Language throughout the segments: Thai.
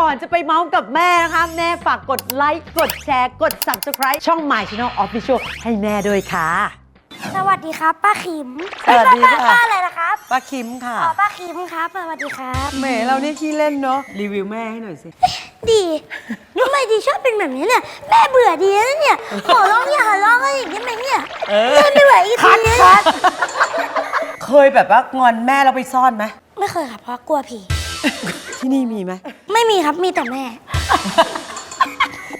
ก่อนจะไปเมาส์กับแม่นะคะ แม่ฝากกดไลค์ กดแชร์ กด subscribe ช่อง My Channel Official ให้แม่ด้วยค่ะ สวัสดีครับ ป้าขิมสวัสดีค่ะ ป้าป้าอะไรนะครับป้าคิมค่ะ อ๋อป้าขิมครับ สวัสดีครับ แหมเราเนี่ยขี้เล่นเนาะ รีวิวแม่ให้หน่อยสิ ดีทำไมดีชอบเป็นแบบนี้เนี่ย แม่เบื่อดีนะเนี่ย ขอร้องอย่าร้องอะไรอย่างนี้ไหมเนี่ยเออ แม่ไม่ไหวอีกทีนี้เคยแบบว่างอนแม่แล้วไปซ่อนไหมไม่เคยครับเพราะกลัวผี ที่นี่มีไหมไม่มีครับมีแต่แม่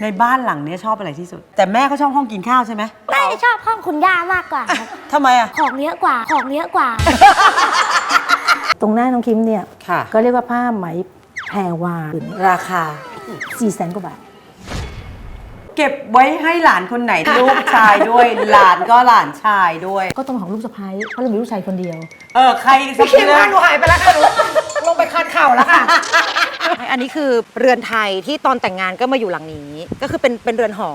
ในบ้านหลังเนี้ยชอบอะไรที่สุด แต่แม่ก็ชอบห้องกินข้าวใช่ไหมแม่ชอบห้องคุณย่ามากกว่าครับทำไมอะ ของเยอะกว่าของเยอะกว่า ตรงหน้าน้องคิมเนี่ย ค่ะ ก็เรียกว่าผ้าไหมแพรวาราคา4ี่แสนกว่าบาทเก็บไว้ให้หลานคนไหน ลูกชายด้วย หลานก็หลานชายด้วย ก็ต้องของลูกสะพ้ายเพราะเรามีลูกชายคนเดียว เออใครสักคิมเรื่อค่ะงหนูหายไปแล้วค่ะหนูลงไปคันเข่าแล้วค่ะ อันนี้คือเรือนไทยที่ตอนแต่งงานก็มาอยู่หลังนี้ ก็คือเป็นเป็นเรือนหอ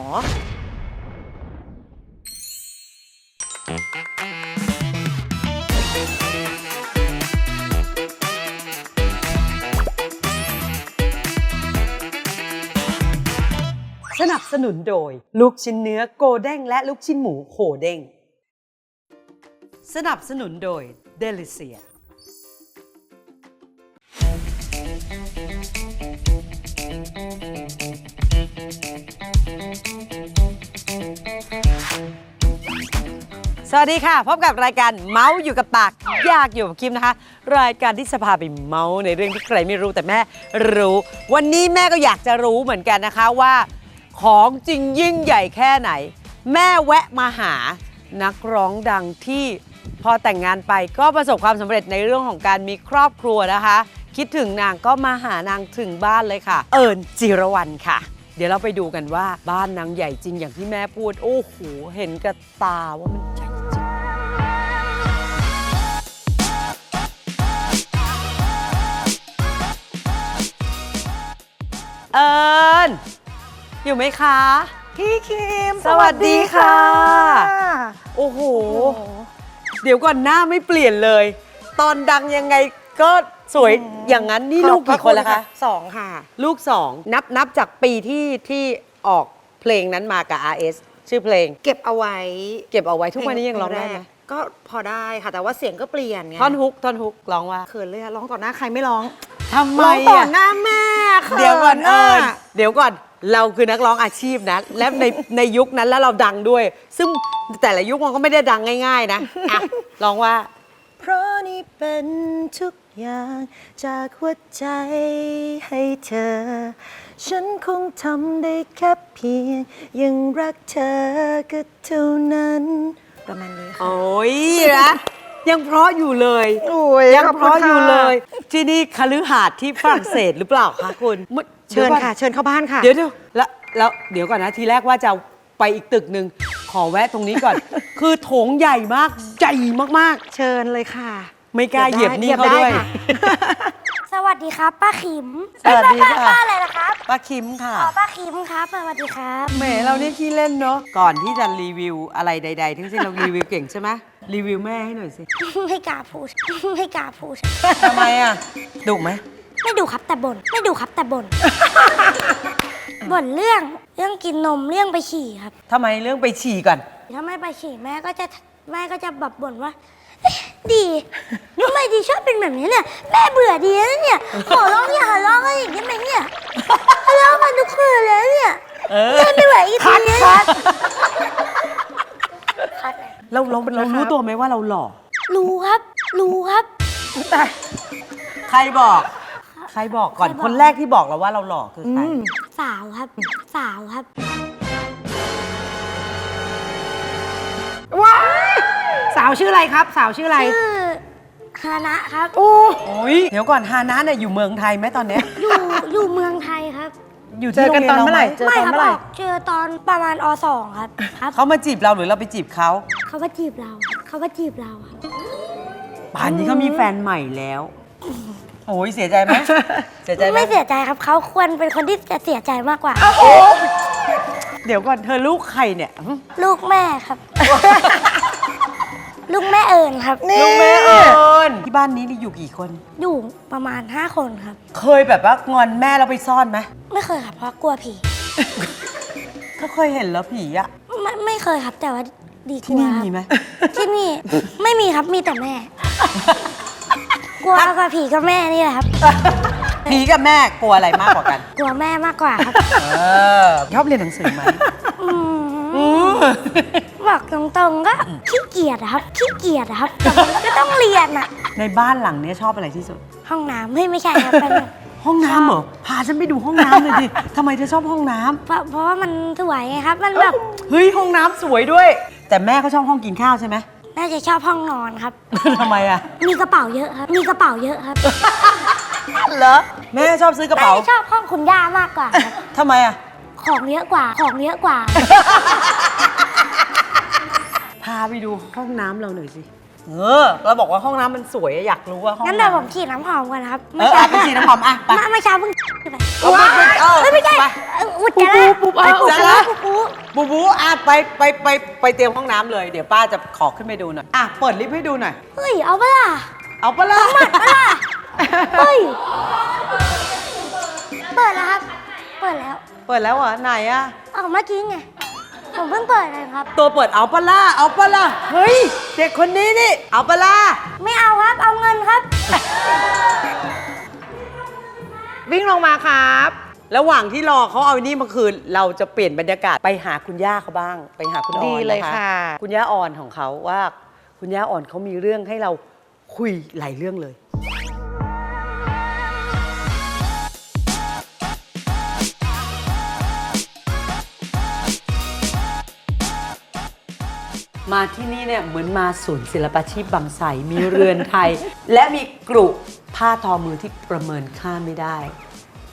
นับสนุนโดย ลูกชิ้นเนื้อโกเด้งและลูกชิ้นหมูโหเด้ง สนับสนุนโดยเดลิเซีย สวัสดีค่ะ พบกับรายการเมาส์อยู่กับปาก อยากอยู่กับคิมนะคะ รายการที่จะพาไปเมาส์ในเรื่องที่ใครไม่รู้แต่แม่รู้ วันนี้แม่ก็อยากจะรู้เหมือนกันนะคะว่า ของจริงยิ่งใหญ่แค่ไหน แม่แวะมาหานักร้องดังที่พอแต่งงานไปก็ประสบความสำเร็จในเรื่องของการมีครอบครัวนะคะ คิดถึงนางก็มาหานางถึงบ้านเลยค่ะ เอิญจิรวรรณค่ะ เดี๋ยวเราไปดูกันว่าบ้านนางใหญ่จริงอย่างที่แม่พูด โอ้โหเห็นกับตาว่ามันใหญ่จริงเอิญ อยู่ไหมคะ พี่คิมสวัสดีค่ะโอ้โห เดี๋ยวก่อนหน้าไม่เปลี่ยนเลย ตอนดังยังไงก็สวยอย่างนั้นนี่ลูกกี่คนแล้วคะ สองค่ะ ลูกสองนับนับจากปีที่ที่ออกเพลงนั้นมากับ RS ชื่อเพลง เก็บเอาไว้เก็บเอาไว้ทุกวันนี้ยังร้องได้ไหมเพลแรกก็พอได้ค่ะ แต่ว่าเสียงก็เปลี่ยนไงท่อนฮุกท่อนฮุกร้องว่าเขินเลยอะร้องต่อหน้าใครไม่ร้องทำไมร้องต่ออะหน้าแม่ขิเดี๋ยวก่อนเอิญะเดี๋ยวก่อน เราคือนักร้องอาชีพนะ และในในยุคนั้นแล้วเราดังด้วย ซึ่งแต่ละยุคมันก็ไม่ได้ดังง่าย ๆ นะอะร้องว่า เพราะนี่เป็นทุกอย่างจากหัวใจให้เธอ ฉันคงทำได้แค่เพียง ยังรักเธอก็เท่านั้น ประมาณนี้ค่ะ โอ้ยนะยังเพราะอยู่เลยโอ้ยยังขอบเพคุณราะอยู่ค่ะเลย ที่นี่คฤหาสน์ที่ฝรั่งเศสหรือเปล่าคะคุณมื่อ เชิญดี๋ยวก่อนค่ะ เชิญเข้าบ้านค่ะ เดี๋ยวเดี๋ยวแล้วแล้วเดี๋ยวก่อนนะทีแรกว่าจะไปอีกตึกหนึ่งขอแวะตรงนี้ก่อน คือโถงใหญ่มากใหญ่มากเชิญเลยค่ะ ๆ ไม่กล้าเหยียบนี่เขาเหยีด้วยยบได้ค่ะ สวัสดีครับ ป้าขิมสวัสดีป้าค่ะ ป้าอะไรนะครับป้าคิมค่ะ อ๋อป้าขิมครับ สวัสดีครับ แหมเราเนี่ยขี้เล่นเนาะก่อนที่จะรีวิวอะไรใด ๆ ทั้งสิ้นเรารีวิวเก่งใช่ไหมรีวิวแม่ให้หน่อยสิไม่กล้าพูด ไม่กล้าพูด ทำไมอะดุไหม ไม่ดูครับแต่บ่นไม่ดูครับแต่บ่น บ่นเรื่องเรื่องกินนมเรื่องไปฉี่ครับ ทำไมเรื่องไปฉี่ก่อน ถ้าไม่ไปฉี่แม่ก็จะแม่ก็จะแบบบ่นว่าเอ๊ะดีทำไมดีชอบเป็นแบบนี้เนี่ยแม่เบื่อดีนะเนี่ยขอร้องอย่าร้องอะไรอย่างนี้ไหมเนี่ยทะเลาะกันทุกคืนเลยเนี่ยเออ แม่ไม่ไหวอีกทีนี้คัดคัดเลยเราเราเรารู้ตัวไหมว่าเราหล่อรู้ครับ รู้ครับ ใครบอกใค รบอกก่อน ใครบอก คนแรกที่บอกเราว่าเราหล่อคือใคร สาวครับสาวครับ ว้ายสาวชื่ออะไรครับ สาวชื่ออะไร ชื่อฮานะครับ โอ้โอ้ยเดี๋ยวก่อนฮานะเนี่ยอยู่เมืองไทยไหมตอนเนี้ยอยู่อยู่เมืองไทยครับ อยู่เจที่อกันตอนโรงเมื่รียอไหร่ราเจอไม่ตอนครับเมื่อไหอร่อกเจอตอนประมาณอสองครับครับ เขามาจีบเราหรือเราไปจีบเขาเขาก็จีบเรา เขาก็จีบเราครับป่านนี้เขามีแฟนใหม่แล้ว โอ้ยเสียใจไหมเสียใจไหมไม่เสียใจครับเขาควรเป็นคนที่จะเสียใจมากกว่า เดี๋ยวก่อนเธอลูกใครเนี่ยหึลูกแม่ครับ ลูกแม่เอิญครับลูกแม่เอิญที่บ้านนี้นี่อยู่กี่คน อยู่ประมาณ 5 คนครับ เคยแบบว่างอนแม่แล้วไปซ่อนไหมไม่เคยครับเพราะกลัวผีเขาเคยเห็นแล้วผีอะไม่ไม่เคยครับแต่ว่าดีกที่ว่านี่ครับมีไหมที่นี่ไม่มีครับมีแต่แม่ กลัวกับผีกับแม่นี่แหละครับ ผีกับแม่กลัวอะไรมากกว่ากัน กลัวแม่มากกว่าครับ เออชอบเรียนหนังสือไหมอืมบอกตรงๆก็ขี้เกียจอะครับขี้เกียจอะครับแต่มันก็ต้องเรียนอะในบ้านหลังเนี้ยชอบอะไรที่สุด ห้องน้ำไม่ไม่ใช่ครับเป็นแบบ ห้องน้ำเหรอพาฉันไปดูห้องน้ำเลยดิทำไมเธอชอบห้องน้ำเพราะเพราะว่ามันสวยไงครับ มันแบบเฮ้ยห้องน้ำสวยด้วย แต่แม่เขาชอบห้องกินข้าวใช่ไหม น่าจะชอบห้องนอนครับ ทำไมอะมีกระเป๋าเยอะครับ มีกระเป๋าเยอะครับเหรอ แม่ชอบซื้อกระน่าเป๋าจะชอบห้องคุณย่ามากกว่าครับทำไมอะของเยอะกว่า ของเยอะกว่า พาไปดูห้องน้ำเราหน่อยสิ เออเราบอกว่าห้องน้ำมันสวยอะอยากรู้ว่าห้องงั้นเดี๋ยวผมฉีดน้ำหอมก่อนนะครับเออเอาไปฉีดน้ำหอมอะไป เมื่อเช้าเพิ่งไปเอาไปไปเออเอ้ยไม่ใช่ไป เอออุจจาระปุ๊บปุ๊บไปปุ๊บอุจจาระปุ๊ปุ๊บบปุ๊บบูบูอะไปไปไปไปเตรียมห้องน้ำเลย เดี๋ยวป้าจะขอขึ้นไปดูหน่อยอะเปิดลิฟต์ให้ดูหน่อย เฮ้ย เอาปะล่ะเอาปะล่ะเฮ้ย เปิดแล้วครับ เปิดแล้ว เปิดแล้วเหรอไหนอะเอาเมื่อกี้ไง ผมเพิ่งเปิดเลยครับ ตัวเปิดเอาปะล่ะเอาปะล่ะเฮ้ย เด็กคนนี้นี่ เอาปะล่ะไม่เอาครับ เอาเงินครับ วิ่งลงมาครับ ระหว่างที่รอเขาเอานี่มาคืน เราจะเปลี่ยนบรรยากาศไปหาคุณย่าเขาบ้าง ไปหาคุณออนดีเลยนค่ะ คุณย่าออนของเขาว่า คุณย่าอ่อนเขามีเรื่องให้เราคุยหลายเรื่องเลย มาที่นี่เนี่ยเหมือนมาศูนย์ศิลปาชีพบางไสมีเรือนไทย และมีกรุผ้าทอมือที่ประเมินค่าไม่ได้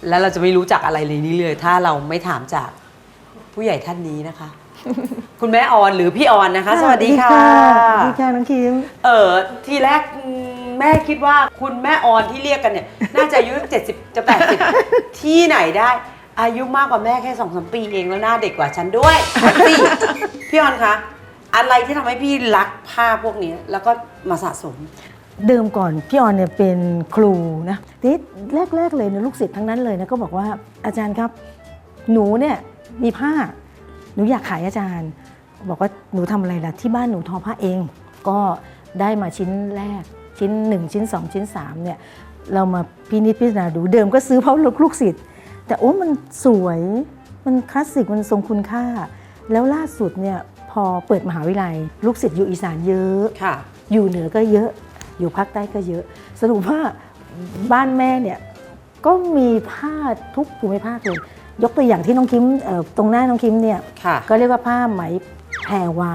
แล้วเราจะไม่รู้จักอะไรเลยนี้เลย ถ้าเราไม่ถามจากผู้ใหญ่ท่านนี้นะคะ คุณแม่ออนหรือพี่ออนนะคะ สวัสดีค่ะสวัสดีค่ะน้องคิมเออทีแรกอืมแม่คิดว่าคุณแม่ออนที่เรียกกันเนี่ย น่าจะอายุเจ็ดสิบจะแปดสิบที่ไหนได้ อายุมากกว่าแม่แค่สองสามปีเองแล้วหน้าเด็กกว่าฉันด้วยสิพี่ออนคะ อะไรที่ทำให้พี่รักผ้าพวกนี้แล้วก็มาสะสม เดิมก่อนพี่ออนเนี่ยเป็นครูนะทีนี้แรกๆเลยเนี่ยลูกศิษย์ทั้งนั้นเลยนะก็บอกว่าอาจารย์ครับ หนูเนี่ยมีผ้า หนูอยากขายอาจารย์ บอกว่าหนูทำอะไรล่ะที่บ้านหนูทอผ้าเอง ก็ได้มาชิ้นแรกชิ้น 1 ชิ้น 2 ชิ้น3เนี่ยเรามาพินิจพิจารณาดูเดิมก็ซื้อเพราะลูกลูกศิษย์แต่โอ้มันสวยมันคลาสสิกมันทรงคุณค่า แล้วล่าสุดเนี่ย พอเปิดมหาวิทยาลัย ลูกศิษย์อยู่อีสานเยอะค่ะอยู่เหนือก็เยอะ อยู่ภาคใต้ก็เยอะ สรุปว่าบ้านแม่เนี่ยก็มีผ้าทุกภูมิภาคเลย ยกตัวอย่างที่น้องคิมเอ่อตรงหน้าน้องคิมเนี่ยค่ะก็เรียกว่าผ้าไหมแพรวา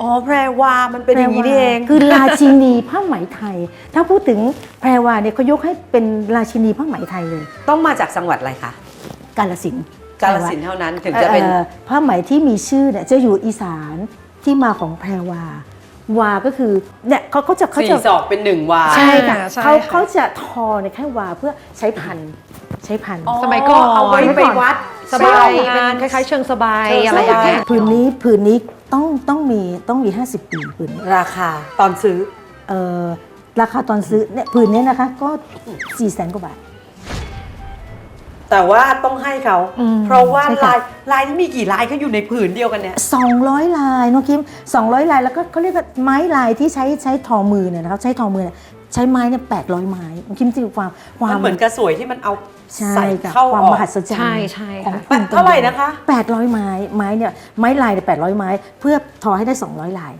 อ๋อแพรวา มันเป็นอย่างนี้นี่เอง คือราชินีผ้าไหมไทย ถ้าพูดถึงแพรวาเนี่ยเขายกให้เป็นราชินีผ้าไหมไทยเลย ต้องมาจากจังหวัดอะไรคะ กาลสินธุ์ กาลสินธุ์เท่านั้นถึงจะเป็นอ่อผ้าไหมที่มีชื่อเนี่ยจะอยู่อีสานที่มาของแพรวาวาก็คือเนี่ยเขาเขาจะเขาสี่จะศอกเป็นหนึ่งวาใช่ค่ะใช่เขาค่ะเขาจะทอในแค่วาเพื่อใช้พันธุ์ใช้พันธุ์อ๋อสมัยก่อนเอาไว้ไปวัดสบายไปเป็นงานคล้ายๆ เชิงสบายเชิงอะไรสอย่างบายเงี้ยผืนนี้ผืนนี้ต้องต้องมีต้องมี 50 ปีผืนนี้ราคาตอนซื้อเอ่อราคาตอนซื้อเนี่ยผืนนี้นะคะก็4ี่แสนกว่าบาท แต่ว่าต้องให้เขา อืมเพราะว่าใช่ค่ะ ลายลายที่มีกี่ลายเขาอยู่ในผืนเดียวกันเนี่ย 200 ลายน้องคิม200 ลายแล้วก็เขาเรียกว่าไม้ลายที่ใช้ใช้ทอมือเนี่ยนะครับใช้ทอมือเนี่ยใช้ไม้เนี่ย800 ไม้น้องคิมจิวความความัมนเหมือนกระสวยที่มันเอาใช่ใส่ค่ะเข้าความออมกหัศจรรย์ใช่ใช่ของค่ะ คุณเท่าไหร่นะคะ 800 ไม้ไม้เนี่ยไม้ลายเนี่ย800 ไม้เพื่อทอให้ได้ 200 ลาย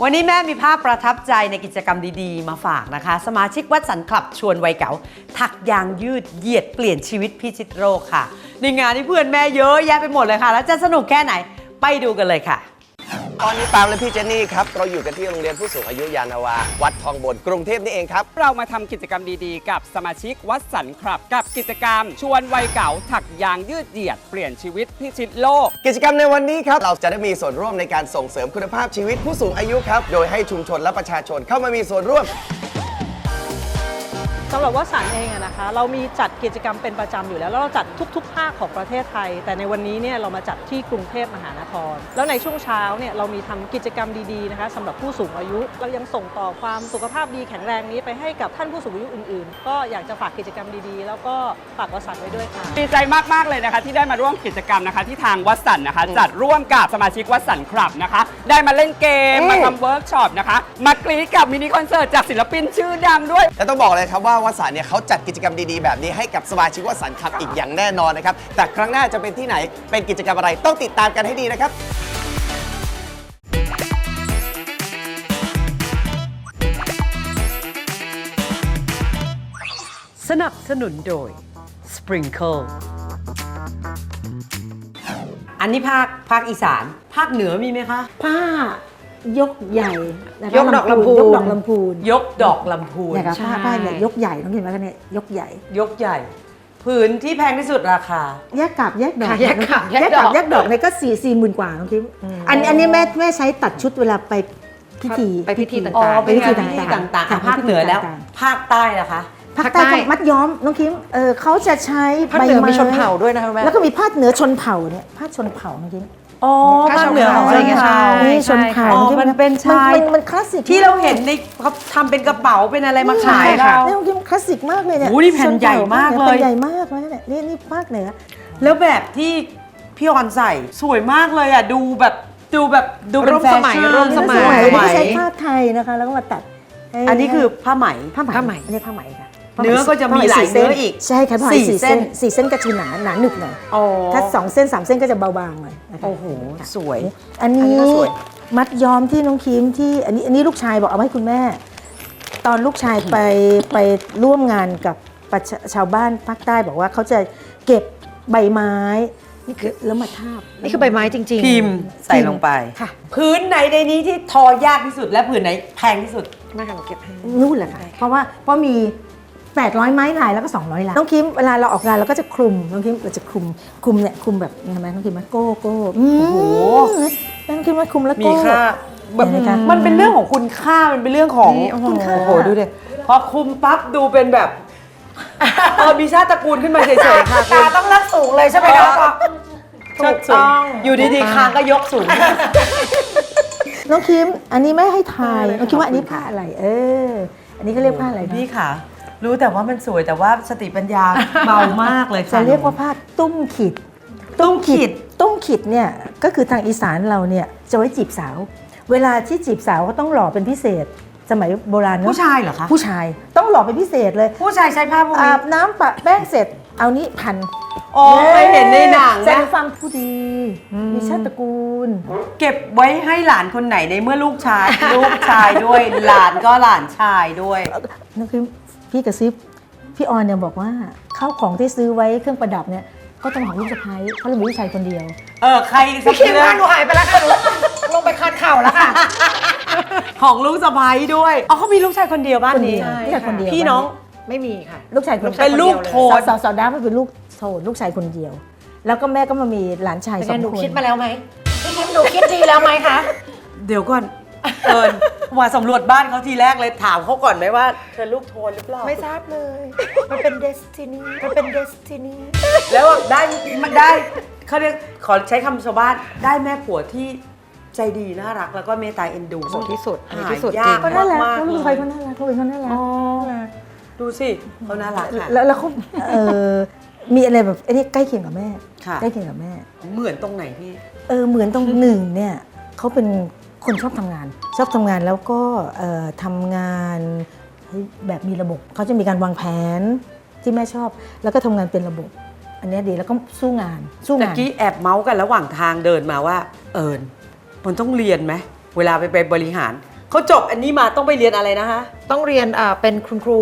วันนี้แม่มีภาพประทับใจในกิจกรรมดีๆ มาฝากนะคะ สมาชิกวัดสันคลับชวนวัยเก๋าถักยางยืดเหยียดเปลี่ยนชีวิตพิชิตโรคค่ะ ในงานที่เพื่อนแม่เยอะแยะไปหมดเลยค่ะ แล้วจะสนุกแค่ไหนไปดูกันเลยค่ะ ตอนนี้ปาล์มและพี่เจนนี่ครับ เราอยู่กันที่โรงเรียนผู้สูงอายุยานาวา วัดทองบนกรุงเทพนี่เองครับ เรามาทำกิจกรรมดีๆ กับสมาชิกวัดสันครับ กับกิจกรรม ชวนวัยเก่าถักยางยืดเหยียดเปลี่ยนชีวิตพิชิตโลก กิจกรรมในวันนี้ครับ เราจะได้มีส่วนร่วมในการส่งเสริมคุณภาพชีวิตผู้สูงอายุครับ โดยให้ชุมชนและประชาชนเข้ามามีส่วนร่วม สำหรับวัดสันเองอะนะคะ เรามีจัดกิจกรรมเป็นประจำอยู่แล้ว แล้วเราจัดทุกๆภาคของประเทศไทย แต่ในวันนี้เนี่ยเรามาจัดที่กรุงเทพมหานคร แล้วในช่วงเช้าเนี่ยเรามีทำกิจกรรมดีๆนะคะสำหรับผู้สูงอายุ เรายังส่งต่อความสุขภาพดีแข็งแรงนี้ไปให้กับท่านผู้สูงอายุอื่นๆ ก็อยากจะฝากกิจกรรมดีๆ แล้วก็ฝากวัดสันไว้ด้วยค่ะดีใจมากๆเลยนะคะ ที่ได้มาร่วมกิจกรรมนะคะที่ทางวัดสันนะคะ จัดร่วมกับสมาชิกวัดสันคลับนะคะ ได้มาเล่นเกมมาทำเวิร์กช็อปนะคะมากรีดกับมินิคอนเสิร์ตจากศิลปินชื่อดังด้วย และต้องบอกเลยครับว่าวัดสันเนี่ยเขาจัดกิจกรรมดีๆ แบบนี้ให้กับสมาชิกวัดสันครับอีกอย่างแน่นอนนะครับ แต่ครั้งหน้าจะเป็นที่ไหนเป็นกิจกรรมอะไรต้องติดตามกันให้ดีนะครับสนับสนุนโดย Sprinkle อันนี้ภาคภาคอีสาน ภาคเหนือมีไหมคะ ผ้า ยกใหญ่นะคะยกดอกลำพูน ยกดอกลำพูนยกดอกลำพูนเนี่ยค่ะผ้าผ้าเนี่ยยกใหญ่ต้องเห็นไหมคะเนี่ยยกใหญ่ ยกใหญ่ ผืนที่แพงที่สุดราคา แยกกาบแยกดอกค่ะแยกกาบแยกแยกดกาอบกแยกดอกเนี่ยก็สี่สี่หมื่นกว่าน้องคิมอันอันนี้แม่แม่ใช้ตัดชุดเวลาไปพิธีไปพิธีต่างๆ อ๋อไปเป็นพิธีงานพิธีต่างๆต่างๆค่ะอะภาคเหนือแล้วต่างภาคใต้นะคะๆภาคใต้ ก็มัดย้อมน้องคิมเออเขาจะใช้ภาคใบเหนือไม้มีชนเผ่าด้วยนะคะแม่แล้วก็มีผ้าเหนือชนเผ่าเนี่ยผ้าชนเผ่าน้องคิม อ๋อภาคภาคเหนือชนเผ่าอะไรเงี้ยใช่นี่ชนเผ่าอ๋อที่มันเป็นชาย มันมันคลาสสิกที่เราเห็นในเขาทำเป็นกระเป๋าเป็นอะไรมาขายค่ะเรานี่น้องคิมคลาสสิกมากเลยเนี่ยโอ้โหนี่แผ่นใหญ่มากเลยแผ่นใหญ่มากเลยเนี่ยนี่นี่ภาคเหนือแล้วแบบที่พี่ออนใส่สวยมากเลยอะดูแบบดูแบบดูเป็นร่วมแฟสมัยชั่นร่วมสมัสมัยร่วมที่ใช้ผ้าไทยนะคะ แล้วก็มาตัดให้อันนี้คือผ้าไหมผ้าไหมผ้าไหมอันนี้ผ้าไหมค่ะ เนื้อก็จะมีหลายผ้ไหเนื้ออีก ใช่ค่ะผ้าไหมสี่สี่เส้เส้นนสี่เส้นก็คือหนาหนาหนึบหน่อยอ๋อถ้าสองเส้นสามเส้นก็จะเบาบางหน่อยนะคะโอ้โหสวย อันนี้อันนี้ก็สวยมัดย้อมที่น้องคิมที่อันนี้อันนี้ลูกชายบอกเอามาให้คุณแม่ ตอนลูกชายไปไปร่วมงานกับประชาชาวบ้านภาคใต้บอกว่าเขาจะเก็บใบไม้นี่คือแล้วมาทาบนี่คือใบไม้จริงๆพิมพ์ใส่ลงไปค่ะ พื้นไหนในนี้ที่ทอยากที่สุดและผืนไหนแพงที่สุดแม่ค่ะเราเก็บให้นู่นแหละค่ะเพราะว่าเพราะมี 800 ไม้ลายแล้วก็ 200ลายน้องคิมเวลาเราออกงานเราก็จะคลุมน้องคิมเราจะคลุมคลุมเนี่ยคลุมแบบเห็นไหมน้องคิมไหมโก้โก้โอ้โหน้องคิมว่าคลุมแล้วมีโก้ ค่าแบบมันเป็นเรื่องของคุณค่ามันเป็นเรื่องของนี่โอ้โหโอ้โหดูดิพอคุมปั๊บดูเป็นแบบเออมีชาติตระกูลขึ้นมาเฉยๆค่ะตาต้องรักสูงเลยใช่ไหมคะถูกต้องอยู่ดีๆคางก็ยกสูง น้องคิมอันนี้ไม่ให้ทายน้องคิมว่าอันนี้ผ้าอะไร เออ อันนี้ก็เรียกผ้าอะไรนะ พี่ค่ะ รู้แต่ว่ามันสวยแต่ว่าสติปัญญาเบามากเลยค่ะจะเรียกว่าผ้าตุ้มขิด ตุ้มขีดตุ้มขิดเนี่ยก็คือทางอีสานเราเนี่ยจะไว้จีบสาว เวลาที่จีบสาวก็ต้องหล่อเป็นพิเศษ สมัยโบราณเนอะผู้ชายเหรอคะผู้ชายต้องหล่อเป็นพิเศษเลย ผู้ชายใช้ผ้าพวกอานี้บน้ำปะแป้งเสร็จเอานี้พันอ๋อเคยเห็นในหนังแสดนะงความผู้ดีมีชาติตระกูล เก็บไว้ให้หลานคนไหนในเมื่อลูกชาย ลูกชายด้วยหลานก็หลานชายด้วย นั่นคือ พี่กระซิบพี่ออนเนี่ยบอกว่าข้าวของที่ซื้อไว้เครื่องประดับเนี่ยก็ต้องของลูกสะพ้ายเพราะเรามีลูกชายคนเดียว เออ ใครสักคิดเรื่อว่างหนูหายไปแล้วค่ะหนูลงไปคัดเข่าแล้วค่ะ ของลูกสะพ้ายด้วยอ๋อเขามีลูกชายคนเดียวบ้านนี้คนเดียวลูกชายคนเดียวพี่น้อง ไม่มีค่ะ ลูกชายคนเป็นลูกโทน สาวสาวด้าเป็นลูกโทนลูกชายคนเดียว แล้วก็แม่ก็มามีหลานชายเป็นสอไงงหนูคนคิดมาแล้วไหมพี่คิดหนูคิดดีแล้วไหมคะ เดี๋ยวก่อน เอิญมาสำรวจบ้านเขาทีแรกเลยถามเขาก่อนไหมว่าเธอลูกโทนหรือเปล่าไม่ทราบเลย มันเป็นเดสตินีมันเป็นเดสตินีแล้วได้มันได้เขาเรียกขอใช้คำชาวบ้านได้แม่ผัวที่ใจดีน่ารักแล้วก็เมตตาเอ็นดูสุดที่สุดอันนี้หาที่สุดยาจริกงก็น่ารักมากเขาๆลูกเลชายยเขาน่ารักเขาเป็นเขาน่ารักอ๋อน่ารักดูสิเขาน่ารักค่ะ แล้วแล้วเขาเออมีอะไรแบบไอ้นี่ใกล้เคียงกับแม่ค่ะ ใกล้เคียงกับแม่ เหมือนตรงไหนพี่ เออเหมือนตรงหนึ่งเนี่ยเขาเป็น คนชอบทำงาน ชอบทำงานแล้วก็เอ่อทำงานแบบมีระบบเขาจะมีการวางแผนที่แม่ชอบ แล้วก็ทำงานเป็นระบบ อันนี้ดีแล้วก็สู้งาน สู้งานกี้แอบเมาส์กันระหว่างทางเดินมาว่า เอิญมันต้องเรียนไหมเวลาไปไปบริหาร เขาจบอันนี้มาต้องไปเรียนอะไรนะคะ ต้องเรียนอ่าเป็นคุณครู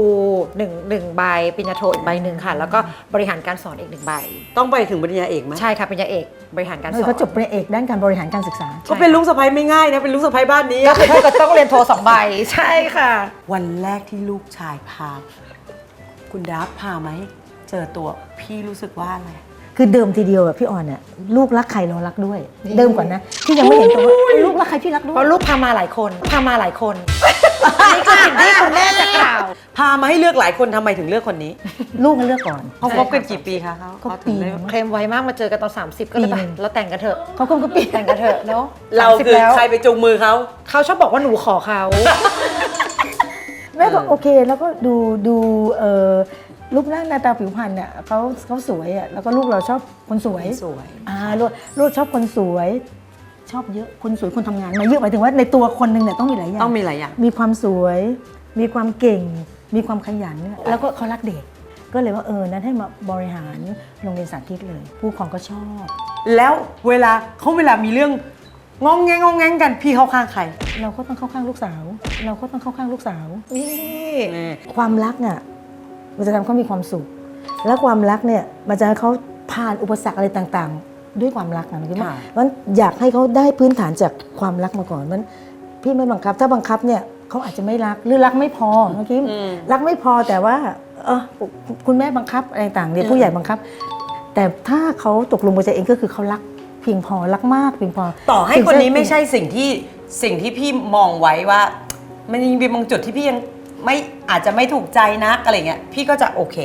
หนึ่งหนึ่งใบปริญญาโทอีกใบหนึ่งค่ะ แล้วก็บริหารการสอนอีกหนึ่งใบ ต้องไปถึงปริญญาเอกไหมใช่ค่ะปริญญาเอกบริหารการสเอออน เขาจบปริญญาเอกด้านการบริหารการศึกษาก็เป็นลูกสะใภ้ไม่ง่ายนะเป็นลูกสะใภ้บ้านนี้ ก็คือเท่ากับต้องเรียนโทสองใบ ใช่ค่ะ วันแรกที่ลูกชายพา คุณดับพาไหมาให้เจอตัวพี่รู้สึกว่าอะไร คือเดิมทีเดียวแบบพี่ออนเนี่ยลูกรักใครเรารักด้วย เดิมก่อนนะที่ยังไม่เห็นตัวว่าลูกรักใครพี่รักด้วเพยราะลูกพามาหลายคนพามาหลายคนอันนี้คือสิ่งที่คุณแม่จะกล่าว พามาให้เลือกหลายคนทำไมถึงเลือกคนนี้ลูกมันเลือกก่อน เขาคบกันกี่ปีคะเขาก็เขาถึปีงหได้นึ่งเคลมไวมากมาเจอกันตอน 30 ก็เลยปีไปหนึ่ง เราแต่งกันเถอะ เขาคงก็ปีแต่งกันเถอะเนาะเรา30คือแล้วใครไปจูงมือเขา เขาชอบบอกว่าหนูขอเขา แม่ก็โอเคแล้วก็ดูดูเอ่อ รูปร่างหน้าตาผิวพรรณเนี่ยเขาเขาสวยอะแล้วก็ลูกเราชอบคนสวยสวยอ่าลูกลูกชอบคนสวย ชอบเยอะคนสวยคนทำงานมาเยอะหมายถึงว่าในตัวคนหนึ่งเนี่ยต้องมีหลายอย่างต้องมีหลายอย่างมีความสวย มีความเก่ง มีความขยัน แล้วก็เขารักเด็ก ก็เลยว่าเออนั้นให้มาบริหารโรงเรียนสาธิตเลย ผู้ปกครองก็ชอบ แล้วเวลาเขาเวลามีเรื่องงองแงงงองแงงกันพี่เข้าข้างใคร เราก็ต้องเข้าข้างลูกสาว เราก็ต้องเข้าข้างลูกสาวนี่ความรักเนี่ย มันจะทำให้เขามีความสุข แล้วความรักเนี่ยมันจะให้เขาผ่านอุปสรรคอะไรต่างๆ ด้วยความรักนะคิดว่าค่ะ มันอยากให้เขาได้พื้นฐานจากความรักมาก่อนมันพี่ไม่บังคับ ถ้าบังคับเนี่ยเขาอาจจะไม่รักหรือรักไม่พอเมื่อกี้รักไม่พอแต่ว่าเออคุณแม่บังคับอะไรต่างเนี่ยผู้ใหญ่บังคับ แต่ถ้าเขาตกลงไปใจเองก็คือเขารักเพียงพอรักมากเพียงพอ ต่อให้ถึงคนนี้จะไม่ใช่สิ่งที่สิ่งที่พี่มองไว้ว่า มันยังมีบางจุดที่พี่ยัง ไม่อาจจะไม่ถูกใจนักอะไรเงี้ยพี่ก็จะโอเค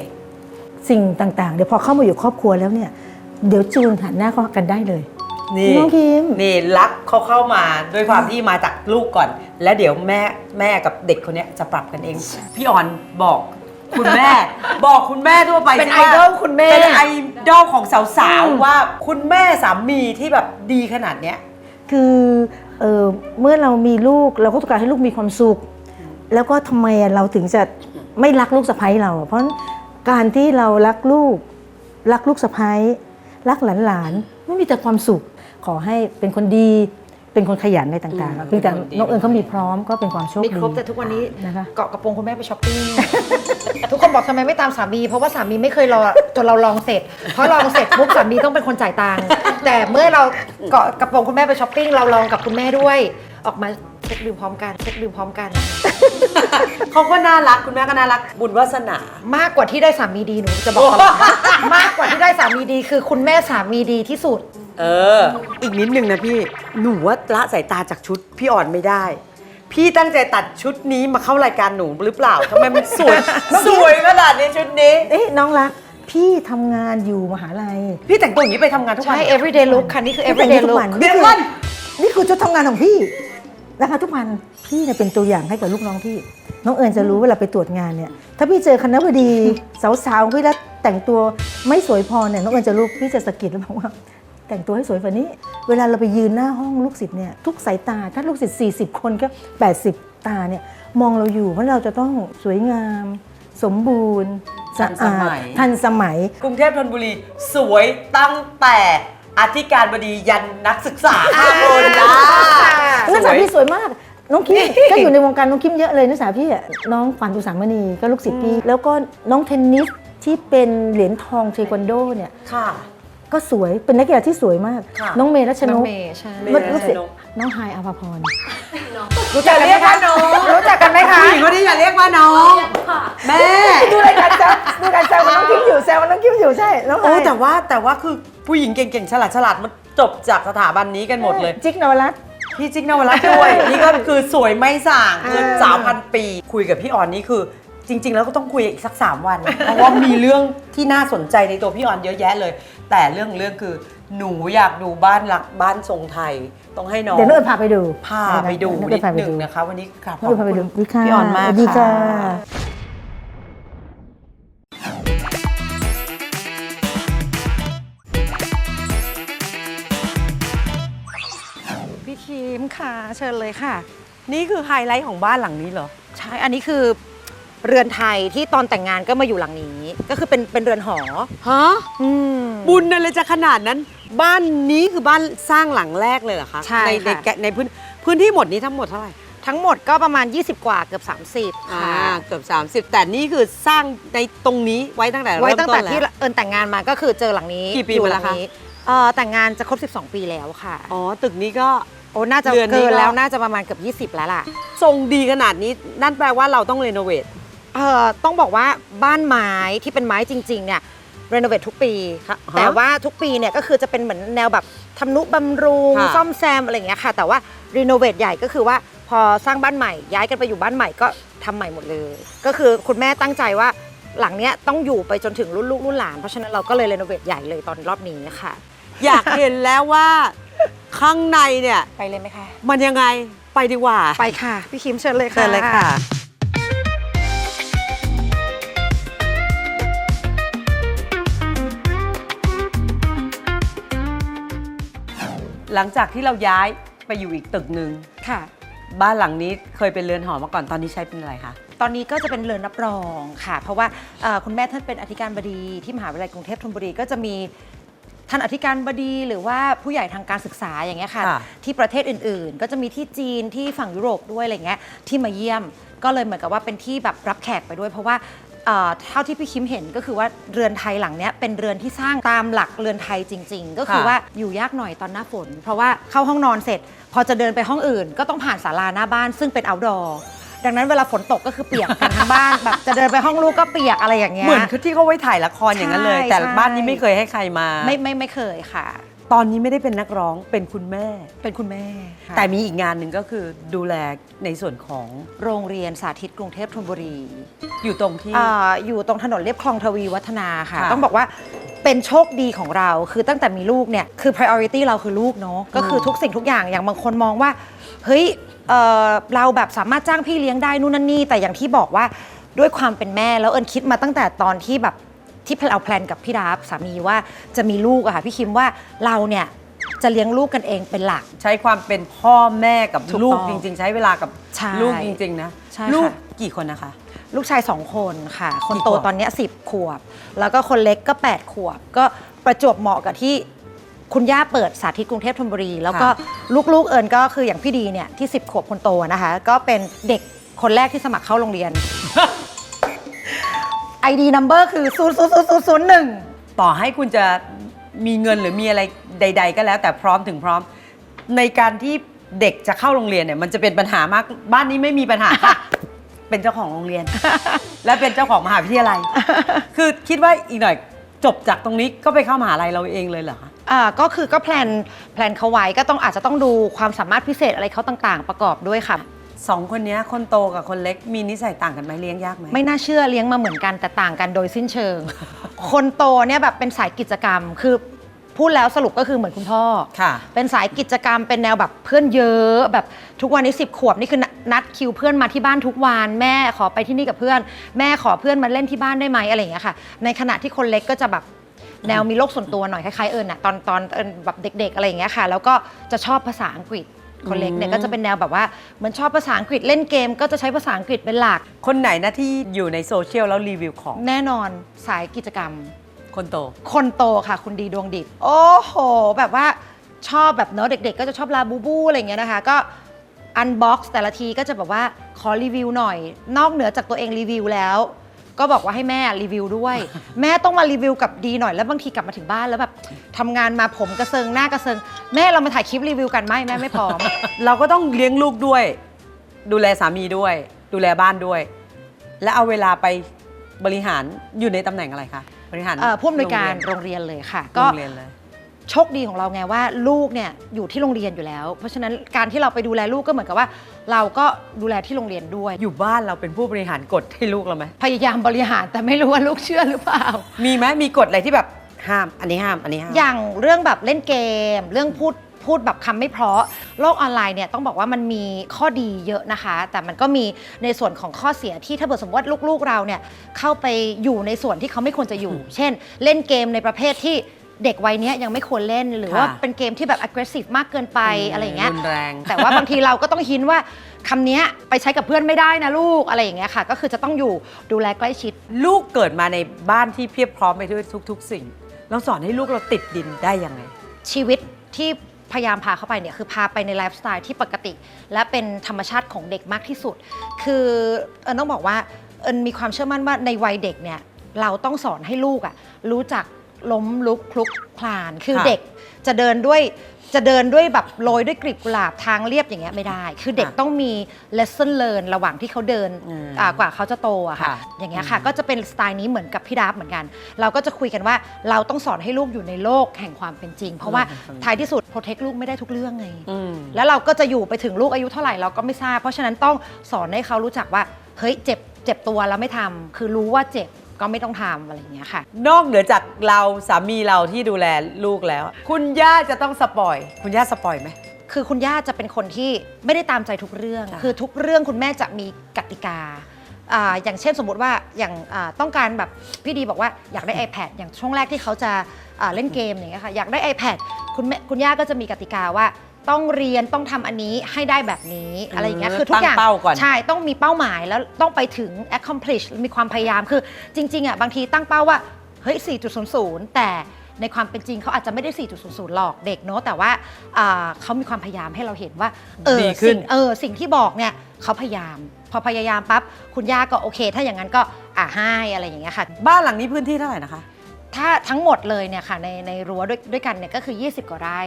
สิ่งต่างๆ เดี๋ยวพอเข้ามาอยู่ครอบครัวแล้วเนี่ย เดี๋ยวจูนหันหน้าเข้ากันได้เลย นี่น้องคิม นี่รักเขาเข้ามาด้วยความที่มาจากลูกก่อน แล้วเดี๋ยวแม่แม่กับเด็กคนเนี้ยจะปรับกันเอง พี่ออนบอกคุณแม่ บอกคุณแม่ทั่วไปเป็นสิว่าไอดอลคุณแม่ เป็นไอดอลของสาวๆว่าคุณแม่สามีที่แบบดีขนาดเนี้ย คือเออเมื่อเรามีลูกเราก็ต้องการให้ลูกมีความสุข แล้วก็ทำไมอะเราถึงจะไม่รักลูกสะใภ้เราอะเพราะการที่เรารักลูก รักลูกสะใภ้รักหลานๆไม่มีแต่ความสุข ขอให้เป็นคนดี เป็นคนขยันในต่างอืมๆเพียงแต่เป็นคนดีน้องเอิญเขามีพร้อมก็เป็นความโชคมีดีครบแต่ทุกวันนี้นะคะเกาะกระโปรงคุณแม่ไปช้อปปิ้งทุกคนบอกทำไมไม่ตามสามี เพราะว่าสามีไม่เคยรอจนเราลองเสร็จเพราะลองเสร็จปุ๊บสามีต้องเป็นคนจ่ายตังค์แต่เมื่อเราเกาะกระโปรงคุณแม่ไปช้อปปิ้งเราลองกับคุณแม่ด้วย ออกมา เช็คบิลพร้อมกันเช็คบิลพร้อมกัน เขาก็น่ารักคุณแม่ก็น่ารัก บุญวาสนา มากกว่าที่ได้สามีดีหนูจะบอกตลอดนะมากกว่าที่ได้สามีดีคือคุณแม่สามีดีที่สุด เออ อีกนิดนึงนะพี่ หนูว่าละสายตาจากชุดพี่อ่อนไม่ได้ พี่ตั้งใจตัดชุดนี้มาเข้ารายการหนูหรือเปล่าทำไมมันสวย สวยขนาดนี้ชุดนี้ เอ๊ะน้องรัก พี่ทำงานอยู่มหาลัยพี่แต่งตัวอย่างนี้ไปทำงานทุกวันใช่ everyday look ค่ะนี่คือพี่แต่ง everyday ทุก look วันเดี๋นี่ยวคือก่อนนี่คือชุดทำงานของพี่ นะคะทุกวันพี่เนี่ยเป็นตัวอย่างให้กับลูกน้องพี่ น้องเอิญจะรู้เวลาไปตรวจงานเนี่ย ถ้าพี่เจอคณะบดีสาวๆพี่แล้วแต่งตัวไม่สวยพอเนี่ยน้องเอิญจะรู้พี่จะสะกิดแล้วบอกว่า แต่งตัวให้สวยกว่านี้ เวลาเราไปยืนหน้าห้องลูกศิษย์เนี่ยทุกสายตาถ้าลูกศิษย์40 คนก็80 ตาเนี่ยมองเราอยู่เพราะเราจะต้องสวยงาม สมบูรณ์สะอาดทันสมัย กรุงเทพธนบุรี สวยตั้งแต่ อธิการบดียันนักศึกษาข้างบนนะนักศึกษาพี่สวยมาก น้องคิมก็อยู่ในวงการน้องคิมเยอะเลยนักศึกษาพี่อะน้องฝันตุสามณีก็ลูกศิษย์พี่ แล้วก็น้องเทนนิสที่เป็นเหรียญทองเทควันโดเนี่ยค่ะก็สวยเป็นนักกีฬาที่สวยมากค่ะน้องเมย์รัชนน้องกเมย์ใช่เมย์มันลูกศิษรัชนย์กน้องไฮายอาภาพรรู้จักกันไหมคะรู้จักกันไหมคะผู้หญิงคนนี้อย่าเรียกว่าน้องแม่ดูรายการแซวดูการแซวมันน้องคิมอยู่แซวมันน้องคิมอยู่ใช่น้องไฮโอ้แต่ว่าแต่ว่าคือ ผู้หญิงเก่งๆ ฉลาดฉลาดมันจบจากสถาบันนี้กันหมดเลย จิ๊กนวรัตน์ พี่จิ๊กนวรัตน์ด้วย นี่ก็คือสวยไม่ส่างคือสาวพันปี คุยกับพี่อ่อนนี่คือ จริง ๆ แล้วก็ต้องคุยอีกสัก 3 วัน เพราะว่ามีเรื่องที่น่าสนใจในตัวพี่อ่อนเยอะแยะเลย แต่เรื่องเรื่องคือหนูอยากดูบ้านหลักบ้านทรงไทย ต้องให้น้องเดี๋ยวน้องเอิญพาไปดูพาไปดูน้องนิเอิญดพาไปหนึ่ดูงนะคะ วันนี้กราบขน้ออบงเอิญพาไปคุดูณดีค่ะพี่อ่อนมากสวัสดีค่ะค่ะ คิมค่ะ เชิญเลยค่ะ นี่คือไฮไลท์ของบ้านหลังนี้เหรอ ใช่ อันนี้คือเรือนไทยที่ตอนแต่งงานก็มาอยู่หลังนี้ ก็คือเป็นเป็นเรือนหอ ฮะ อืม บุญอะไรจะขนาดนั้น บ้านนี้คือบ้านสร้างหลังแรกเลยเหรอคะใช่ในในค่ะในพื้นพื้นที่หมดนี้ทั้งหมดเท่าไหร่ทั้งหมดก็ประมาณ 20 กว่าเกือบ 30 อ่าค่ะ เกือบ30 แต่นี่คือสร้างในตรงนี้ไว้ตั้งแต่ไว้เริ่มตั้งต้แต่นที่แล้ว เอิญแต่งงานมาก็คือเจอหลังนี้กี่ปีอยู่มาหแล้วลัคะ นี้เอ่อแต่งงานจะครบ 12 ปีแล้วค่ะ อ๋อ ตึกนี้ก็ โอ้น่าจะเดือนนี้เกินก็แล้วน่าจะประมาณเกือบ20 แล้วล่ะ ทรงดีขนาดนี้นั่นแปลว่าเราต้องเรโนเวท เอ่อต้องบอกว่าบ้านไม้ที่เป็นไม้จริงๆเนี่ยรีโนเวททุกปี ค่ะแต่ว่าทุกปีเนี่ยก็คือจะเป็นเหมือนแนวแบบทำนุบำรุง ค่ะ ซ่อมแซมอะไรอย่างเงี้ยค่ะ แต่ว่ารีโนเวทใหญ่ก็คือว่าพอสร้างบ้านใหม่ ย้ายกันไปอยู่บ้านใหม่ก็ทำใหม่หมดเลย ก็คือคุณแม่ตั้งใจว่าหลังเนี้ยต้องอยู่ไปจนถึงรุ่นลูกรุ่นหลานเพราะฉะนั้นเราก็เลยรีโนเวทใหญ่เลยตอนรอบนี้ค่ะ อยากเห็นแล้วว่า ข้างในเนี่ย ไปเลยไหมคะ มันยังไงไปดีกว่าไปค่ะ พี่คิมเชิญเลยค่ะ เชิญเลยค่ะ หลังจากที่เราย้ายไปอยู่อีกตึกหนึ่งค่ะ บ้านหลังนี้เคยเป็นเรือนหอมาก่อนตอนนี้ใช้เป็นอะไรคะ ตอนนี้ก็จะเป็นเรือนรับรองค่ะ เพราะว่าเอ่อคุณแม่ท่านเป็นอธิการบดีที่มหาวิทยาลัยกรุงเทพธนบุรีก็จะมี ท่านอธิการบดีหรือว่าผู้ใหญ่ทางการศึกษาอย่างเงี้ยค่ะ ค่ะ ที่ประเทศอื่นๆ ก็จะมีที่จีนที่ฝั่งยุโรปด้วยอะไรเงี้ยที่มาเยี่ยมก็เลยเหมือนกับว่าเป็นที่แบบรับแขกไปด้วย เพราะว่าเอ่อเท่าที่พี่คิมเห็นก็คือว่าเรือนไทยหลังเนี้ยเป็นเรือนที่สร้างตามหลักเรือนไทยจริง ๆ ก็คือค่ะว่าอยู่ยากหน่อยตอนหน้าฝน เพราะว่าเข้าห้องนอนเสร็จ พอจะเดินไปห้องอื่น ก็ต้องผ่านศาลาหน้าบ้านซึ่งเป็น outdoor ดังนั้นเวลาฝนตกก็คือเปียกกันทั้งบ้านแบบจะเดินไปห้องลูกก็เปียกอะไรอย่างเงี้ย เหมือนคือที่เขาไว้ถ่ายละครอย่างนั้นเลย ใช่แต่ใช่ บ้านนี้ไม่เคยให้ใครมา ไม่ไม่ไม่เคยค่ะ ตอนนี้ไม่ได้เป็นนักร้องเป็นคุณแม่ เป็นคุณแม่ค่ะแต่มีอีกงานหนึ่งก็คือดูแลในส่วนของโรงเรียนสาธิตกรุงเทพธนบุรีอยู่ตรงที่อ่าอยู่ตรงถนนเลียบคลองทวีวัฒนาค่ะ ค่ะต้องบอกว่าเป็นโชคดีของเราคือตั้งแต่มีลูกเนี่ยคือ priority เราคือลูกเนาะก็คือทุกสิ่งทุกอย่างอย่างบางคนมองว่า เฮ้ย เอ่อเราแบบสามารถจ้างพี่เลี้ยงได้นู่นนั่นนี่ แต่อย่างที่บอกว่าด้วยความเป็นแม่แล้วเอิญคิดมาตั้งแต่ตอนที่แบบที่เราแพลนกับพี่ดาบสามีว่าจะมีลูกอะค่ะพี่คิมว่าเราเนี่ยจะเลี้ยงลูกกันเองเป็นหลัก ใช้ความเป็นพ่อแม่กับถูกลูกต้องจริง ๆ ใช้เวลากับใช่ลูกจริง ๆ นะ ใช่ลูกค่ะกี่คนนะคะ ลูกชายสองคนค่ะ คนกี่โตขวบ ตอนเนี้สิบขวบ แล้วก็คนเล็กก็ 8 ขวบ ก็ประจวบเหมาะกับที่ คุณย่าเปิดสาธิตกรุงเทพธนบุรี แล้วก็ลูกๆเอิญก็คืออย่างพี่ดีเนี่ยที่ 10 ขวบคนโตนะคะ ก็เป็นเด็กคนแรกที่สมัครเข้าโรงเรียน ID number คือ0 0 0 0 0 1 ต่อให้คุณจะมีเงินหรือมีอะไรใด ๆ ก็แล้ว แต่พร้อมถึงพร้อม ในการที่เด็กจะเข้าโรงเรียนเนี่ยมันจะเป็นปัญหามากบ้านนี้ไม่มีปัญหาค่ะ เป็นเจ้าของโรงเรียน และเป็นเจ้าของมหาวิทยาลัย คือคิดว่าอีกหน่อย จบจากตรงนี้ก็ไปเข้ามหาลัยเราเองเลยเหรอคะ อ่าก็คือก็แพลนแพลนเขาไว้ก็ต้องอาจจะต้องดูความสามารถพิเศษอะไรเขาต่าง ๆ ประกอบด้วยค่ะ สองคนเนี้ยคนโตกับคนเล็กมีนิสัยต่างกันไหมเลี้ยงยากไหมไม่น่าเชื่อเลี้ยงมาเหมือนกันแต่ต่างกันโดยสิ้นเชิง คนโตเนี่ยแบบเป็นสายกิจกรรม คือ พูดแล้วสรุปก็คือเหมือนคุณพ่อ ค่ะ เป็นสายกิจกรรมเป็นแนวแบบเพื่อนเยอะแบบทุกวันนี้10ขวบนี่คือนัดคิวเพื่อนมาที่บ้านทุกวันแม่ขอไปที่นี่กับเพื่อน แม่ขอเพื่อนมาเล่นที่บ้านได้ไหมอะไรอย่างเงี้ยค่ะ ในขณะที่คนเล็กก็จะแบบแนวมีโลกส่วนตัวหน่อยคล้ายๆเอิญอะตอนตอนเอิญแบบเด็ก ๆ อะไรอย่างเงี้ยค่ะ แล้วก็จะชอบภาษาอังกฤษคนเล็กเนี่ยก็จะเป็นแนวแบบว่าเหมือนชอบภาษาอังกฤษเล่นเกม ก็จะใช้ภาษาอังกฤษเป็นหลัก คนไหนนะที่อยู่ในโซเชียลแล้วรีวิวของ แน่นอนสายกิจกรรม คนโต คนโตค่ะคุณดีดวงดิบโอ้โห แบบว่าชอบแบบเนอะเด็ก ๆ ก็จะชอบลาบูบูอะไรอย่างเงี้ยนะคะ ก็อันบ็อกซ์แต่ละทีก็จะแบบว่าขอรีวิวหน่อย นอกเหนือจากตัวเองรีวิวแล้ว ก็บอกว่าให้แม่รีวิวด้วย แม่ต้องมารีวิวกับดีหน่อยแล้วบางทีกลับมาถึงบ้านแล้วแบบทำงานมาผมกระเซิงหน้ากระเซิง แม่เรามาถ่ายคลิปรีวิวกันไหมแม่ไม่พร้อม เราก็ต้องเลี้ยงลูกด้วย ดูแลสามีด้วย ดูแลบ้านด้วย และเอาเวลาไปบริหารอยู่ในตำแหน่งอะไรคะบ ริหารเอ่อผู้อำนวยการโรงโรงเรียนเลยค่ะเรียนก็ โรงเรียนเลย โชคดีของเราไงว่าลูกเนี่ยอยู่ที่โรงเรียนอยู่แล้ว เพราะฉะนั้นการที่เราไปดูแลลูกก็เหมือนกับว่า เราก็ดูแลที่โรงเรียนด้วย อยู่บ้านเราเป็นผู้บริหารกฎให้ลูกเราไหมพยายามบริหารแต่ไม่รู้ว่าลูกเชื่อหรือเปล่า มีไหมมีกฎอะไรที่แบบห้าม อันนี้ห้าม อันนี้ห้าม อย่างเรื่องแบบเล่นเกม เรื่องพูด พูดแบบคำไม่เพราะ โลกออนไลน์เนี่ยต้องบอกว่ามันมีข้อดีเยอะนะคะ แต่มันก็มีในส่วนของข้อเสียที่ถ้าเกิดสมมติว่าลูกๆเราเนี่ยเข้าไปอยู่ในส่วนที่เขาไม่ควรจะอยู่ เช่น เล่นเกมในประเภทที่เด็กวัยเนี้ยยังไม่ควรเล่นหรือว่าค่ะเป็นเกมที่แบบ aggressive มากเกินไปอะไรอย่างเงี้ยรุนแรงแต่ว่าบางทีเราก็ต้องหินว่าคำเนี้ยไปใช้กับเพื่อนไม่ได้นะลูกอะไรอย่างเงี้ยค่ะ ก็คือจะต้องอยู่ดูแลใกล้ชิด ลูกเกิดมาในบ้านที่เพียบพร้อมไปด้วยทุก ๆ สิ่ง เราสอนให้ลูกเราติดดินได้ยังไง ชีวิตที่ พยายามพาเข้าไปเนี่ยคือพาไปในไลฟ์สไตล์ที่ปกติ และเป็นธรรมชาติของเด็กมากที่สุด คือเอิญต้องบอกว่าเอิญมีความเชื่อมั่นว่าในวัยเด็กเนี่ยเราต้องสอนให้ลูกอะรู้จักล้มลุกคลุกคลาน คือค่ะ เด็กจะเดินด้วย จะเดินด้วยแบบโรยด้วยกลีบกุหลาบทางเรียบอย่างเงี้ยไม่ได้ คือเด็กค่ะต้องมี lesson learn ระหว่างที่เขาเดินอืมอ่ากว่าเขาจะโตอะค่ะ ค่ะอย่างเงี้ยค่ะ ก็จะเป็นสไตล์นี้เหมือนกับพี่ดาบเหมือนกัน เราก็จะคุยกันว่าเราต้องสอนให้ลูกอยู่ในโลกแห่งความเป็นจริง เพราะว่าท้ายที่สุด protect ลูกไม่ได้ทุกเรื่องไง อืม แล้วเราก็จะอยู่ไปถึงลูกอายุเท่าไหร่เราก็ไม่ทราบ เพราะฉะนั้นต้องสอนให้เขารู้จักว่า เฮ้ยเจ็บเจ็บตัวแล้วไม่ทำคือรู้ว่าเจ็บ ก็ไม่ต้องทำอะไรอย่างเงี้ยค่ะ นอกเหนือจากเราสามีเราที่ดูแลลูกแล้ว คุณย่าจะต้องสปอย คุณย่าสปอยไหม คือคุณย่าจะเป็นคนที่ไม่ได้ตามใจทุกเรื่องค่ะคือทุกเรื่องคุณแม่จะมีกติกาอ่าอย่างเช่นสมมติว่าอย่างอ่าต้องการแบบพี่ดีบอกว่าอยากได้ iPad อย่างช่วงแรกที่เขาจะอ่าเล่นเกมอย่างเงี้ยค่ะอยากได้ iPad คุณแม่คุณย่าก็จะมีกติกาว่า ต้องเรียนต้องทำอันนี้ให้ได้แบบนี้อะไรอย่างเงี้ยคือทุกอย่างตั้งเป้าก่อนใช่ต้องมีเป้าหมายแล้วต้องไปถึง accomplish มีความพยายามคือจริงๆอะบางทีตั้งเป้าว่าเฮ้ย 4.00 แต่ในความเป็นจริงเขาอาจจะไม่ได้ 4.00 หรอกเด็กเนอะแต่ว่าอ่าเขามีความพยายามให้เราเห็นว่าเออดีขึ้นสิ่งเออสิ่งที่บอกเนี่ยเขาพยายาม พอพยายามปั๊บคุณย่าก็โอเค ถ้าอย่างนั้นก็อ่าให้อะไรอย่างเงี้ยค่ะ บ้านหลังนี้พื้นที่เท่าไหร่นะคะ ถ้าทั้งหมดเลยเนี่ยค่ะในในรั้วด้วยด้วยกันเนี่ยก็คือ 20 กว่าไร่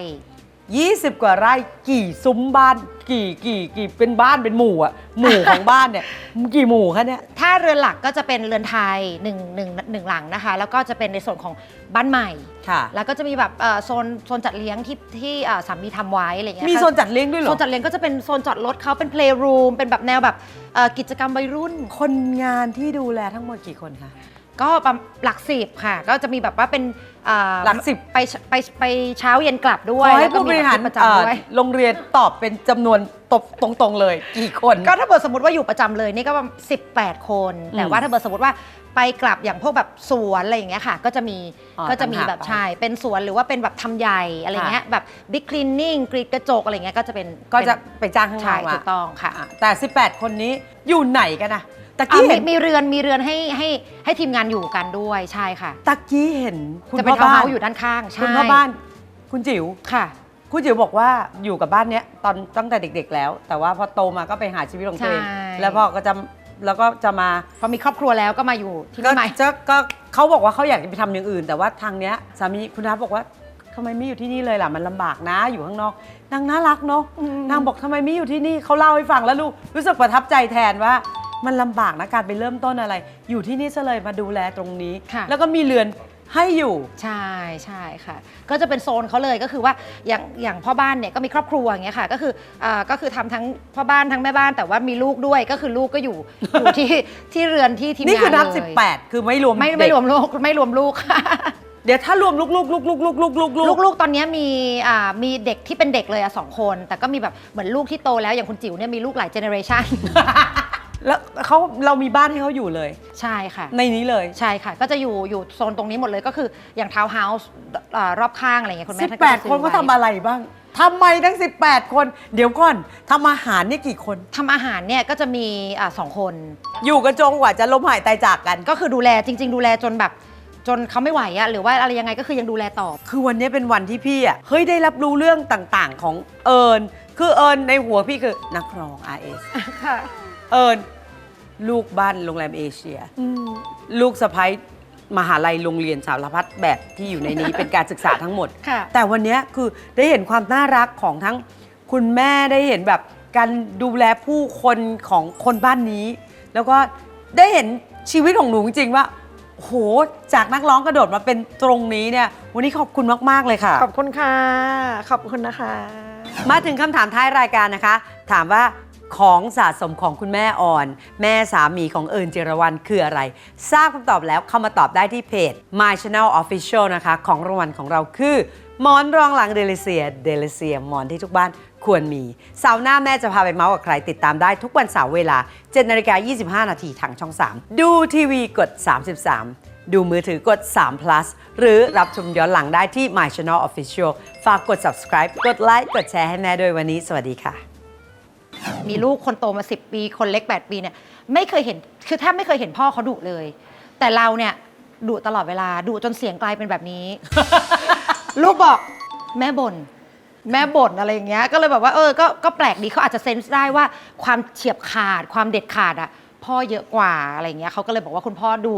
20 กว่าไร่กี่ซุ้มบ้าน กี่กี่กี่เป็นบ้านเป็นหมู่อะหมู่ของบ้านเนี่ย กี่หมู่คะเนี่ย ถ้าเรือนหลักก็จะเป็นเรือนไทยหนึ่งหนึ่งหนึ่งหลังนะคะ แล้วก็จะเป็นในส่วนของบ้านใหม่ ค่ะ แล้วก็จะมีแบบเอ่อโซนโซนจัดเลี้ยงที่ที่เอ่อสามีทำไว้อะไรอย่างเงี้ยมีค่ะโซนจัดเลี้ยงด้วยเหรโซอนจัดเลี้ยงก็จะเป็นโซนจอดรถเขาเป็น play room เป็นแบบแนวแบบเอ่อกิจกรรมวัยรุ่น คนงานที่ดูแลทั้งหมดกี่คนคะ ก็ประมาณหลักสิบค่ะ ก็จะมีแบบว่าเป็นเอ่อหลักสิบ ไปไปไปเช้าเย็นกลับด้ขวยอให้แล้วก็ผู้บมีริหารประเอ่อจำด้วยโรงเรียนตอบเป็นจำนวนตบตรงๆเลย กี่คน ก็ถ้าเกิดสมมติว่าอยู่ประจำเลยนี่ก็ประมาณ18 คนแต่อืมว่าถ้าเกิดสมมติว่าไปกลับอย่างพวกแบบสวนอะไรอย่างเงี้ยค่ะ ก็จะมีอ๋อก็จะมีต่างหากแบบไปใช่เป็นสวนหรือว่าเป็นแบบทำใหญ่อะไรเงี้ยแบบบิ๊กคลีนนิ่งกรีดกระจกอะไรเงี้ยก็จะเป็นก็จะเป็นไปจ้างข้างใช่นอกมาถูกต้องค่ะ อะแต่ 18 คนนี้อยู่ไหนกันนะ ตะอะกี้มีเห็นมีเรือนมีเรือนให้ให้ให้ทีมงานอยู่กันด้วยใช่ค่ะ ตะกี้เห็นคุณจะเป็นพ่อทาวน์บ้าเฮานส์อยู่ด้านข้างใช่คุณพ่อบ้าน คุณจิ๋วค่ะ คุณจิ๋วบอกว่าอยู่กับบ้านเนี้ยตอนตั้งแต่เด็ก ๆ แล้ว แต่ว่าพอโตมาก็ไปหาชีวิตของตัวเอง ใช่ แล้วพ่อก็จะแล้วก็จะมาพอมีครอบครัวแล้วก็มาอยู่ที่ก็นี่ใหม่ จะก็เขาบอกว่าเขาอยากจะไปทำอย่างอื่น แต่ว่าทางเนี้ยสามีคุณน้าบอกว่าทำไมไม่อยู่ที่นี่เลยล่ะมันลำบากนะอยู่ข้างนอกนางน่ารักเนาะนางบอกทำไมไม่อยู่ที่นี่เขาเล่าให้ฟังแล้วลูกรู้สึกประทับใจแทนว่า มันลำบากนะการไปเริ่มต้นอะไร อยู่ที่นี่ซะเลยมาดูแลตรงนี้ ค่ะ แล้วก็มีเรือนให้อยู่ ใช่ใช่ค่ะ ก็จะเป็นโซนเขาเลยก็คือว่าอย่างอย่างพ่อบ้านเนี่ยก็มีครอบครัวอย่างเงี้ยค่ะ ก็คืออ่าก็คือทำทั้งพ่อบ้านทั้งแม่บ้านแต่ว่ามีลูกด้วยก็คือลูกก็อยู่ อยู่ที่ที่เรือนที่ทีมงานนี่คือนับ เลย18 คือไม่รวมไม่เด็กไม่รวมลูกไม่รวมลูกเดี๋ยวถ้ารวมลูกลูกลูกลูกลูกลูกลูกลูก ลูกๆ ตอนเนี้ยมีอ่ามีเด็กที่เป็นเด็กเลยอะสองคน แต่ก็มีแบบเหมือนลูกที่โตแล้วอย่างคุณจิ๋วเนี่ยมีลูกหลายเจเนอเรชัน แล้วเขาเรามีบ้านให้เขาอยู่เลย ใช่ค่ะ ในนี้เลย ใช่ค่ะ ก็จะอยู่อยู่โซนตรงนี้หมดเลยก็คืออย่างทาวน์เฮาส์รอบข้างอะไรเงี้ยคุณแม่ท่านก็จะ18 ซื้อคนเขาไว้ ทำอะไรบ้างทำไมทั้ง 18 คน เดี๋ยวก่อนทำอาหารเนี่ยกี่คน ทำอาหารเนี่ยก็จะมีอ่าสองคน อยู่กันจงกว่าจะล้มหายตายจากกัน ก็คือดูแลจริง ๆ ดูแลจนแบบ จนเขาไม่ไหวอะหรือว่าอะไรยังไงก็คือยังดูแลต่อ คือวันนี้เป็นวันที่พี่อะเฮ้ยได้รับรู้เรื่องต่างๆ ของเอิญคือเอิญในหัวพี่คือนักร้อง RS ค่ะเอิญ ลูกบ้านโรงแรมเอเชีย ลูกสะพ้ยมหาลัยโรงเรียนสารพัดแบบที่อยู่ในนี้ เป็นการศึกษาทั้งหมด ค่ะแต่วันนี้คือได้เห็นความน่ารักของทั้งคุณแม่ได้เห็นแบบการดูแลผู้คนของคนบ้านนี้ แล้วก็ได้เห็นชีวิตของหนูจริงๆว่าโหจากนักร้องกระโดดมาเป็นตรงนี้เนี่ยวันนี้ขอบคุณมากๆเลยค่ะ ขอบคุณค่ะ ขอบคุณนะคะ มาถึงคำถามท้ายรายการนะคะ ถามว่า ของสะสมของคุณแม่อ่อน แม่สามีของเอิญจิรวรรณคืออะไร ทราบคำตอบแล้วเข้ามาตอบได้ที่เพจ My Channel Official นะคะ ของรางวัลของเราคือหมอนรองหลังเดลิเซีย เดลิเซียหมอนที่ทุกบ้านควรมีเสาร์หน้าแม่จะพาไปเมาส์กับใคร ติดตามได้ทุกวันเสาร์เวลา7นาฬิกา25 นาทีทางช่อง 3 ดูทีวีกด 33 ดูมือถือกด 3 plus หรือรับชมย้อนหลังได้ที่ My Channel Official ฝากกด subscribe กดไลค์กดแชร์ให้แม่ด้วยวันนี้ สวัสดีค่ะ มีลูกคนโตมา 10 ปี คนเล็ก 8 ปีเนี่ยไม่เคยเห็นคือแทบไม่เคยเห็นพ่อเขาดุเลย แต่เราเนี่ยดุตลอดเวลาดุจนเสียงกลายเป็นแบบนี้ ลูกบอกแม่บน่นแม่บ่นอะไรอย่างเงี้ยก็เลยแบบว่าเออก็ก็แปลกดีเขาอาจจะเซนส์ได้ว่าความเฉียบขาดความเด็ดขาดอะพ่อเยอะกว่าอะไรอย่างเงี้ยเขาก็เลยบอกว่าคุณพ่อดุ